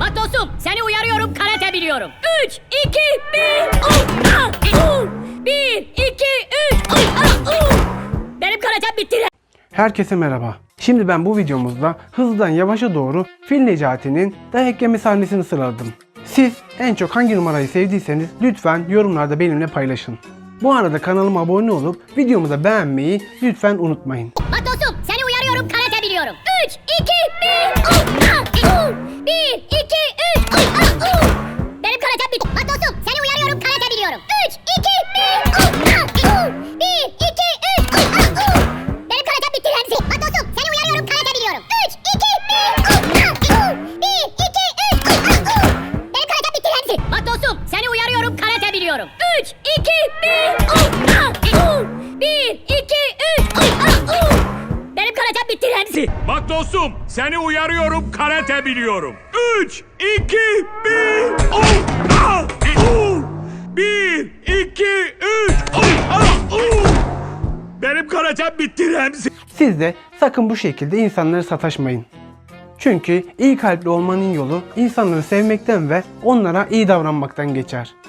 Bak dostum seni uyarıyorum karate biliyorum. 3, 2, 1, 1, 2, 3, Benim karatem bitti. Herkese merhaba. Şimdi ben bu videomuzda hızdan yavaşa doğru Fil Necati'nin dayak yeme sahnesini sıraladım. Siz en çok hangi numarayı sevdiyseniz lütfen yorumlarda benimle paylaşın. Bu arada kanalıma abone olup videomuza beğenmeyi lütfen unutmayın. Bak dostum seni uyarıyorum karate biliyorum. 3, 2, 1, 10. Bir, iki, üç. Ay, ay, ay. Benim karate bir... Bak dostum seni uyarıyorum karate biliyorum. Üç, iki, bir. Ay, ay, ay. Bir, iki, üç. Ay, ay, ay. Benim karate bitti Remzi. Bak dostum seni uyarıyorum karate biliyorum. Üç, iki, bir. Ay, ay, ay. Bir, iki, üç. Ay, ay, ay. Benim karate bitti Remzi. Bak dostum seni uyarıyorum karate biliyorum. Üç, iki, bir. Ay, ay, ay. Remzi. Bak dostum seni uyarıyorum karate biliyorum. 3, 2, 1. Oh, ah, oh. 1, 2, 3. Oh, ah, oh. Benim karatem bitti Remzi. Siz de sakın bu şekilde insanlara sataşmayın. Çünkü iyi kalpli olmanın yolu insanları sevmekten ve onlara iyi davranmaktan geçer.